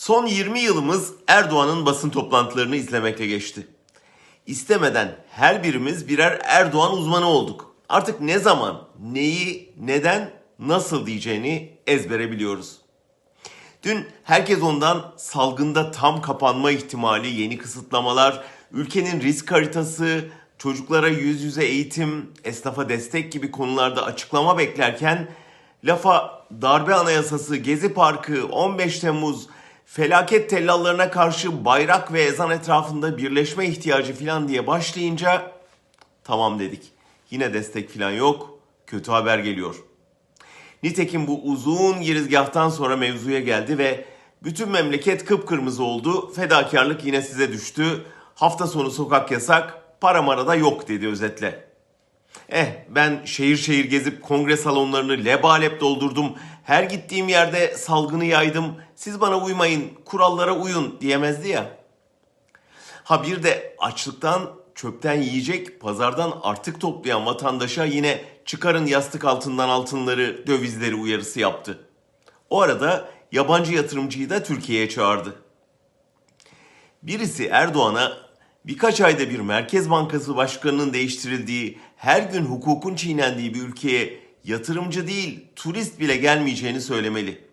Son 20 yılımız Erdoğan'ın basın toplantılarını izlemekle geçti. İstemeden her birimiz birer Erdoğan uzmanı olduk. Artık ne zaman, neyi, neden, nasıl diyeceğini ezbere biliyoruz. Dün herkes ondan salgında tam kapanma ihtimali, yeni kısıtlamalar, ülkenin risk haritası, çocuklara yüz yüze eğitim, esnafa destek gibi konularda açıklama beklerken lafa darbe anayasası, Gezi Parkı, 15 Temmuz, felaket tellallarına karşı bayrak ve ezan etrafında birleşme ihtiyacı falan diye başlayınca tamam dedik. Yine destek falan yok, kötü haber geliyor. Nitekim bu uzun girizgahtan sonra mevzuya geldi ve bütün memleket kıpkırmızı oldu. Fedakarlık yine size düştü. Hafta sonu sokak yasak, para mara da yok dedi özetle. Eh ben şehir şehir gezip kongre salonlarını lebalep doldurdum. Her gittiğim yerde salgını yaydım. Siz bana uymayın, kurallara uyun diyemezdi ya. Ha bir de açlıktan çöpten yiyecek pazardan artık toplayan vatandaşa yine çıkarın yastık altından altınları, dövizleri uyarısı yaptı. O arada yabancı yatırımcıyı da Türkiye'ye çağırdı. Birisi Erdoğan'a birkaç ayda bir Merkez Bankası Başkanı'nın değiştirildiği, her gün hukukun çiğnendiği bir ülkeye yatırımcı değil, turist bile gelmeyeceğini söylemeli.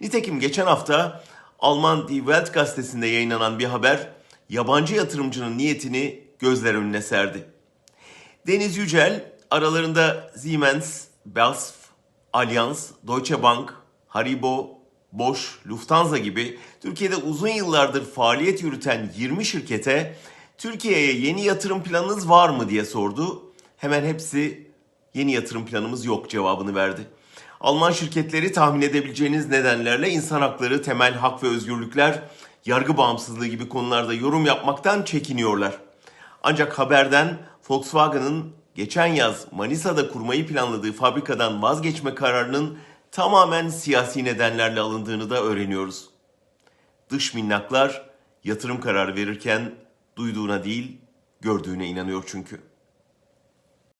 Nitekim geçen hafta Alman Die Welt gazetesinde yayınlanan bir haber yabancı yatırımcının niyetini gözler önüne serdi. Deniz Yücel aralarında Siemens, BASF, Allianz, Deutsche Bank, Haribo, Bosch, Lufthansa gibi Türkiye'de uzun yıllardır faaliyet yürüten 20 şirkete Türkiye'ye yeni yatırım planınız var mı diye sordu. Hemen hepsi yeni yatırım planımız yok cevabını verdi. Alman şirketleri tahmin edebileceğiniz nedenlerle insan hakları, temel hak ve özgürlükler, yargı bağımsızlığı gibi konularda yorum yapmaktan çekiniyorlar. Ancak haberden Volkswagen'ın geçen yaz Manisa'da kurmayı planladığı fabrikadan vazgeçme kararının tamamen siyasi nedenlerle alındığını da öğreniyoruz. Dış minnaklar yatırım kararı verirken duyduğuna değil, gördüğüne inanıyor çünkü.